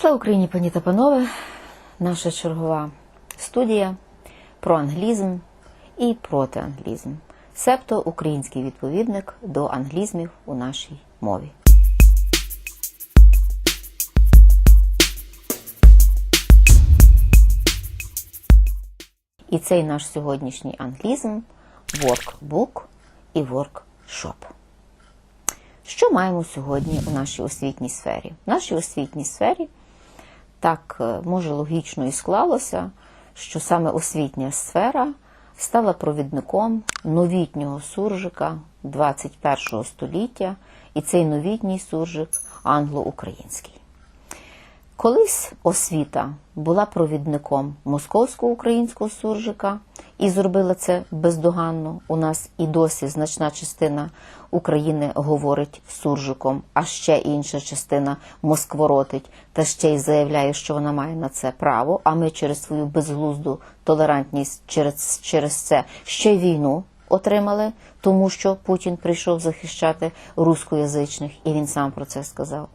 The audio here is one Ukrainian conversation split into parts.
Слава Україні, пані та панове! Наша чергова студія про англізм і проти англізм, себто український відповідник до англізмів у нашій мові. І цей наш сьогоднішній англізм workbook і workshop. Що маємо сьогодні у нашій освітній сфері? В нашій освітній сфері так е, може логічно і склалося, що саме освітня сфера стала провідником новітнього суржика 21 століття, і цей новітній суржик англо-український. Колись освіта була провідником московсько-українського суржика і зробила це бездоганно. У нас і досі значна частина України говорить суржиком, а ще інша частина москворотить та ще й заявляє, що вона має на це право. А ми через свою безглузду толерантність через, через це ще й війну отримали, тому що Путін прийшов захищати рускоязичних, і він сам про це сказав.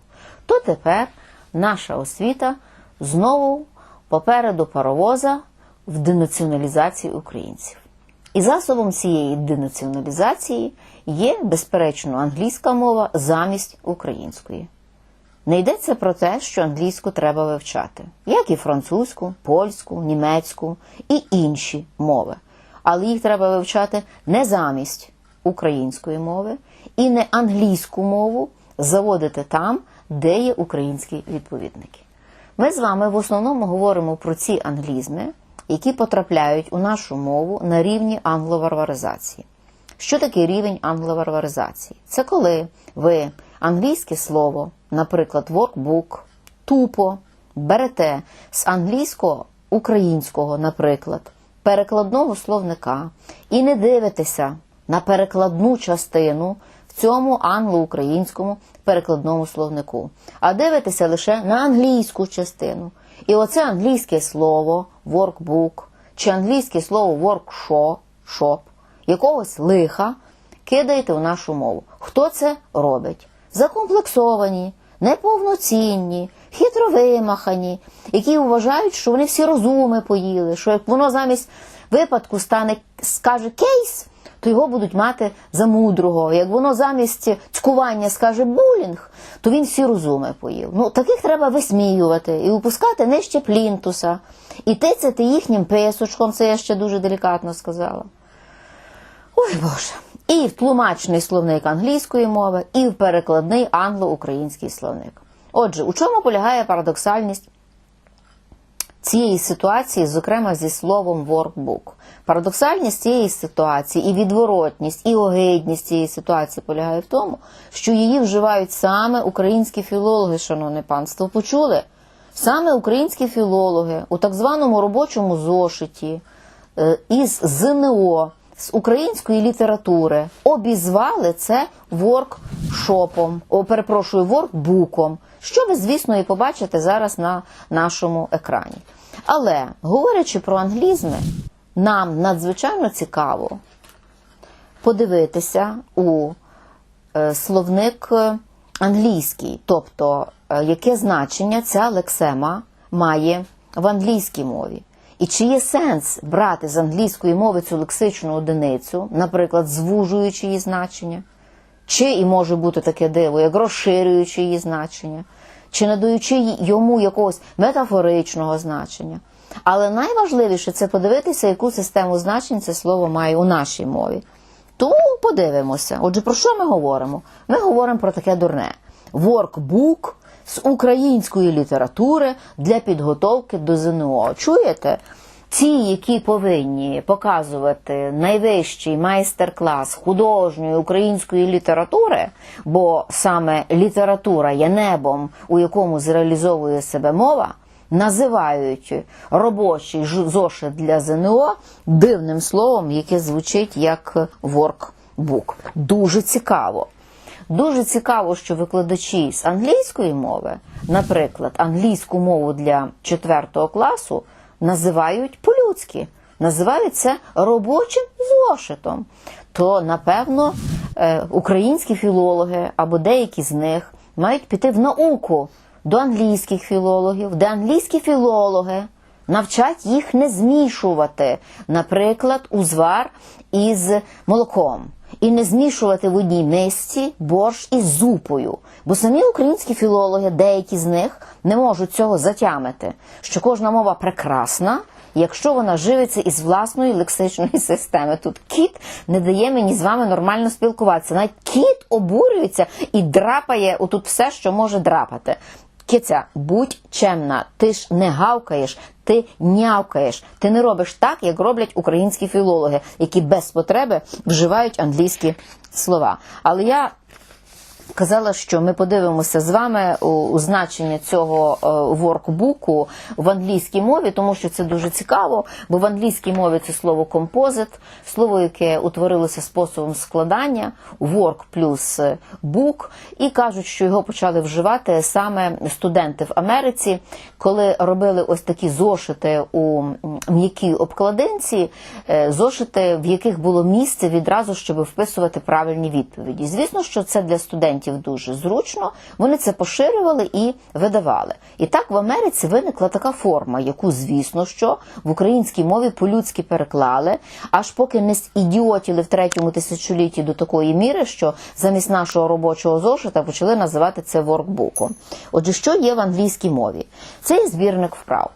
То тепер наша освіта знову попереду паровоза в денаціоналізації українців. І засобом цієї денаціоналізації є, безперечно, англійська мова замість української. Не йдеться про те, що англійську треба вивчати, як і французьку, польську, німецьку і інші мови. Але їх треба вивчати не замість української мови і не англійську мову заводити там, де є українські відповідники. Ми з вами в основному говоримо про ці англізми, які потрапляють у нашу мову на рівні англоварваризації. Що таке рівень англоварваризації? Це коли ви англійське слово, наприклад, workbook, тупо берете з англійського українського, наприклад, перекладного словника і не дивитеся на перекладну частину в цьому англо-українському перекладному словнику, а дивитеся лише на англійську частину. І оце англійське слово workbook чи англійське слово workshop, shop, якогось лиха кидаєте в нашу мову. Хто це робить? Закомплексовані, неповноцінні, хитровимахані, які вважають, що вони всі розуми поїли, що як воно замість випадку стане, скаже кейс, то його будуть мати за мудрого. Як воно замість цькування скаже булінг, то він всі розуми поїв. Ну, таких треба висміювати і випускати нижче плінтуса, і тицяти їхнім писочком, це я ще дуже делікатно сказала. Ой Боже. І в тлумачний словник англійської мови, і в перекладний англо-український словник. Отже, у чому полягає парадоксальність цієї ситуації, зокрема зі словом workbook? Парадоксальність цієї ситуації, і відворотність, і огидність цієї ситуації полягає в тому, що її вживають саме українські філологи, шановне панство. Почули? Саме українські філологи у так званому робочому зошиті е, із ЗНО з української літератури обізвали це воркшопом, о, перепрошую, воркбуком, що ви, звісно, і побачите зараз на нашому екрані. Але говорячи про англізми, нам надзвичайно цікаво подивитися у е, словник англійський, тобто е, яке значення ця лексема має в англійській мові. І чи є сенс брати з англійської мови цю лексичну одиницю, наприклад, звужуючи її значення, чи і може бути таке диво, як розширюючи її значення, чи надаючи йому якогось метафоричного значення. Але найважливіше це подивитися, яку систему значень це слово має у нашій мові. Тому подивимося. Отже, про що ми говоримо? Ми говоримо про таке дурне: workbook з української літератури для підготовки до ЗНО. Чуєте? Ті, які повинні показувати найвищий майстер-клас художньої української літератури, бо саме література є небом, у якому зреалізовує себе мова, називають робочий зошит для ЗНО дивним словом, яке звучить як workbook. Дуже цікаво. Дуже цікаво, що викладачі з англійської мови, наприклад, англійську мову для 4 класу називають по-людськи, називають це робочим зошитом. То, напевно, е, українські філологи або деякі з них мають піти в науку до англійських філологів, де англійські філологи навчать їх не змішувати, наприклад, узвар із молоком. І не змішувати в одній мисці борщ із зупою. Бо самі українські філологи, деякі з них, не можуть цього затямити, що кожна мова прекрасна, якщо вона живиться із власної лексичної системи. Тут кіт не дає мені з вами нормально спілкуватися. Навіть кіт обурюється і драпає отут все, що може драпати. Киця, будь чемна, ти ж не гавкаєш, ти нявкаєш. Ти не робиш так, як роблять українські філологи, які без потреби вживають англійські слова. Але я казала, що ми подивимося з вами у, значення цього е, воркбуку в англійській мові, тому що це дуже цікаво, бо в англійській мові це слово композит, слово, яке утворилося способом складання, work плюс book, і кажуть, що його почали вживати саме студенти в Америці, коли робили ось такі зошити у м'якій обкладинці, е, зошити, в яких було місце відразу, щоб вписувати правильні відповіді. Звісно, що це для студентів дуже зручно. Вони це поширювали і видавали. І так в Америці виникла така форма, яку, звісно, що в українській мові по-людськи переклали, аж поки не ідіотіли в третьому тисячолітті до такої міри, що замість нашого робочого зошита почали називати це воркбуком. Отже, що є в англійській мові? Це є збірник вправ.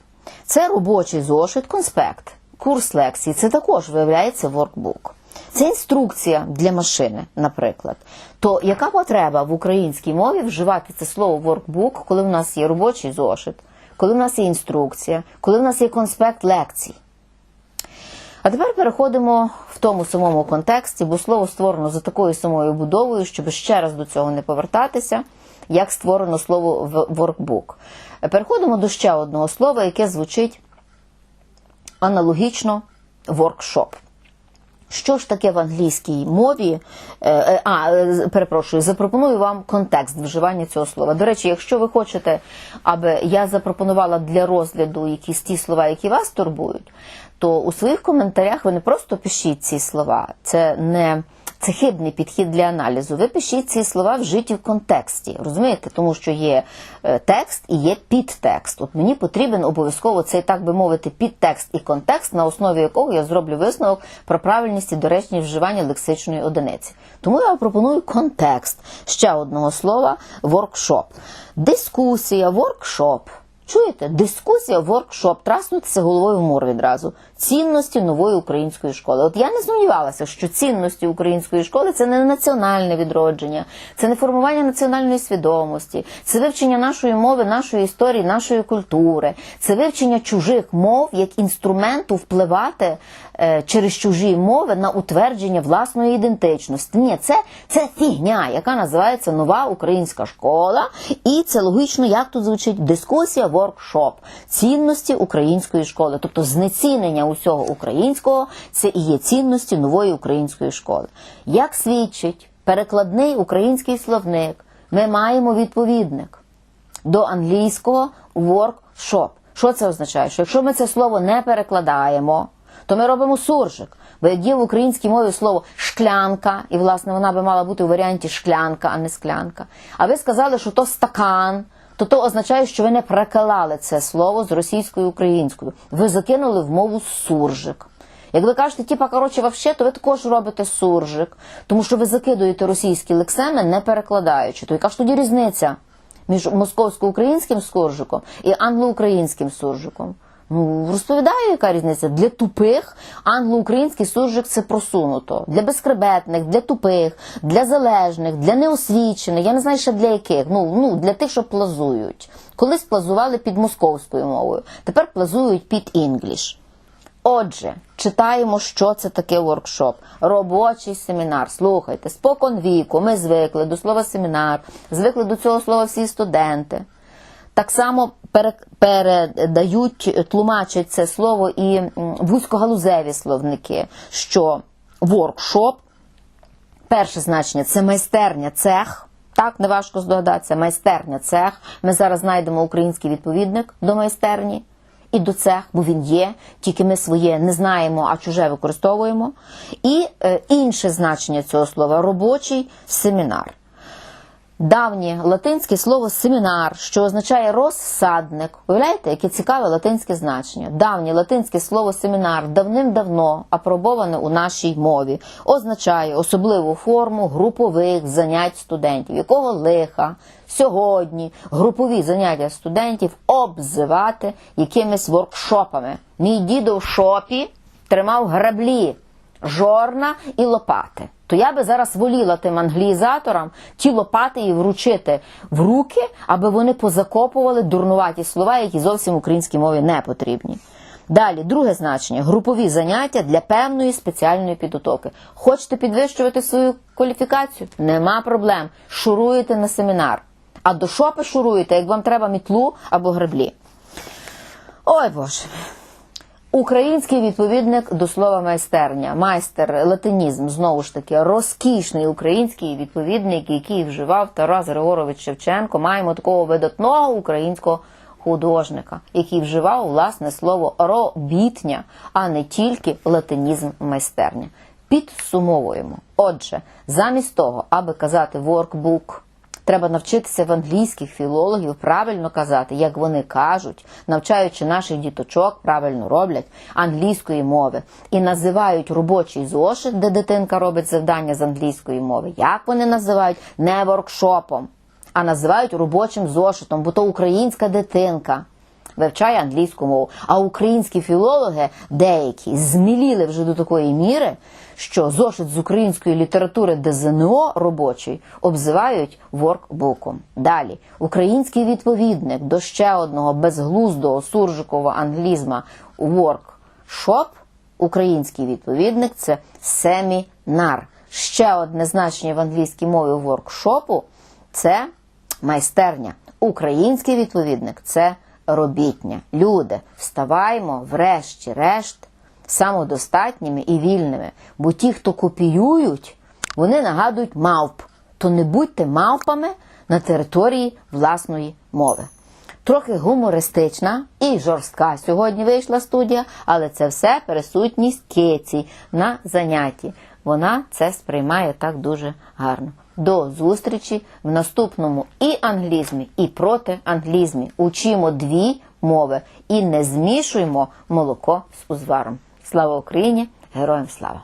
Це робочий зошит, конспект, курс лекцій. Це також виявляється воркбук. Це інструкція для машини, наприклад. То яка потреба в українській мові вживати це слово воркбук, коли в нас є робочий зошит, коли в нас є інструкція, коли в нас є конспект лекцій? А тепер переходимо в тому самому контексті, бо слово створено за такою самою будовою, щоб ще раз до цього не повертатися, як створено слово в. Переходимо до ще одного слова, яке звучить аналогічно воркшоп. Що ж таке в англійській мові? Е, е, А, е, перепрошую, запропоную вам контекст вживання цього слова. До речі, якщо ви хочете, аби я запропонувала для розгляду якісь ті слова, які вас турбують, то у своїх коментарях ви не просто пишіть ці слова. Це не це хибний підхід для аналізу. Ви пишіть ці слова вжиті в контексті, розумієте? Тому що є е, текст і є підтекст. От мені потрібен обов'язково цей, так би мовити, підтекст і контекст, на основі якого я зроблю висновок про правильність і доречність вживання лексичної одиниці. Тому я вам пропоную контекст ще одного слова воркшоп. Дискусія, воркшоп. Чуєте? Дискусія, воркшоп, траснутися головою в мур відразу. Цінності нової української школи. От я не сумнівалася, що цінності української школи це не національне відродження, це не формування національної свідомості, це вивчення нашої мови, нашої історії, нашої культури, це вивчення чужих мов як інструменту впливати е, через чужі мови на утвердження власної ідентичності. Ні, це, це фігня, яка називається нова українська школа, і це логічно, як тут звучить дискусія, воркшоп, цінності української школи, тобто знецінення усього українського, це і є цінності нової української школи. Як свідчить перекладний український словник, ми маємо відповідник до англійського workshop. Що це означає? Що якщо ми це слово не перекладаємо, то ми робимо суржик. Бо як є в українській мові слово шклянка, і власне вона би мала бути у варіанті шклянка, а не склянка. А ви сказали, що то стакан, то то означає, що ви не прокалали це слово з російською українською. Ви закинули в мову суржик. Як ви кажете, типа, коротше, вообще, то ви також робите суржик, тому що ви закидуєте російські лексеми, не перекладаючи. То яка ж тоді різниця між московсько-українським суржиком і англо-українським суржиком? Ну, розповідаю, яка різниця. Для тупих англо-український суржик це просунуто. Для безкребетних, для тупих, для залежних, для неосвічених. Я не знаю ще для яких. Ну, ну для тих, що плазують. Колись плазували під московською мовою, тепер плазують під інгліш. Отже, читаємо, що це таке воркшоп. Робочий семінар. Слухайте, спокон віку, ми звикли до слова семінар, звикли до цього слова всі студенти. Так само передають, тлумачать це слово і вузькогалузеві словники, що воркшоп, перше значення це майстерня, цех. Так, неважко здогадатися, майстерня, цех. Ми зараз знайдемо український відповідник до майстерні і до цех, бо він є, тільки ми своє не знаємо, а чуже використовуємо. І е, інше значення цього слова робочий семінар. Давнє латинське слово семінар, що означає розсадник. Уявляєте, яке цікаве латинське значення? Давнє латинське слово семінар давним-давно апробоване у нашій мові, означає особливу форму групових занять студентів, якого лиха сьогодні групові заняття студентів обзивати якимись воркшопами. Мій дідо в шопі тримав граблі жорна і лопати. То я би зараз воліла тим англіїзаторам ті лопати і вручити в руки, аби вони позакопували дурнуваті слова, які зовсім українській мові не потрібні. Далі, друге значення групові заняття для певної спеціальної підготовки. Хочете підвищувати свою кваліфікацію? Нема проблем. Шуруєте на семінар. А до шопи шуруєте, як вам треба мітлу або греблі. Ой Боже. Український відповідник до слова майстерня, майстер, латинізм, знову ж таки, розкішний український відповідник, який вживав Тарас Григорович Шевченко. Маємо такого видатного українського художника, який вживав власне слово робітня, а не тільки латинізм майстерня. Підсумовуємо. Отже, замість того, аби казати workbook, Треба навчитися в англійських філологів правильно казати, як вони кажуть, навчаючи наших діточок, правильно роблять англійської мови і називають робочий зошит, де дитинка робить завдання з англійської мови. Як вони називають? Не воркшопом, а називають робочим зошитом, бо то українська дитинка. Вивчає англійську мову. А українські філологи деякі зміліли вже до такої міри, що зошит з української літератури ДЗНО робочий обзивають воркбуком. Далі український відповідник до ще одного безглуздого суржикового англізма workshop, Український відповідник це семінар. Ще одне значення в англійській мові воркшопу це майстерня. Український відповідник це робітня. Люди, вставаймо, врешті-решт, самодостатніми і вільними. Бо ті, хто копіюють, вони нагадують мавп. То не будьте мавпами на території власної мови. Трохи гумористична і жорстка сьогодні вийшла студія, але це все присутність Кеці на занятті. Вона це сприймає так дуже гарно. До зустрічі в наступному і англізмі, і проти англізмі. Учимо дві мови і не змішуємо молоко з узваром. Слава Україні! Героям слава!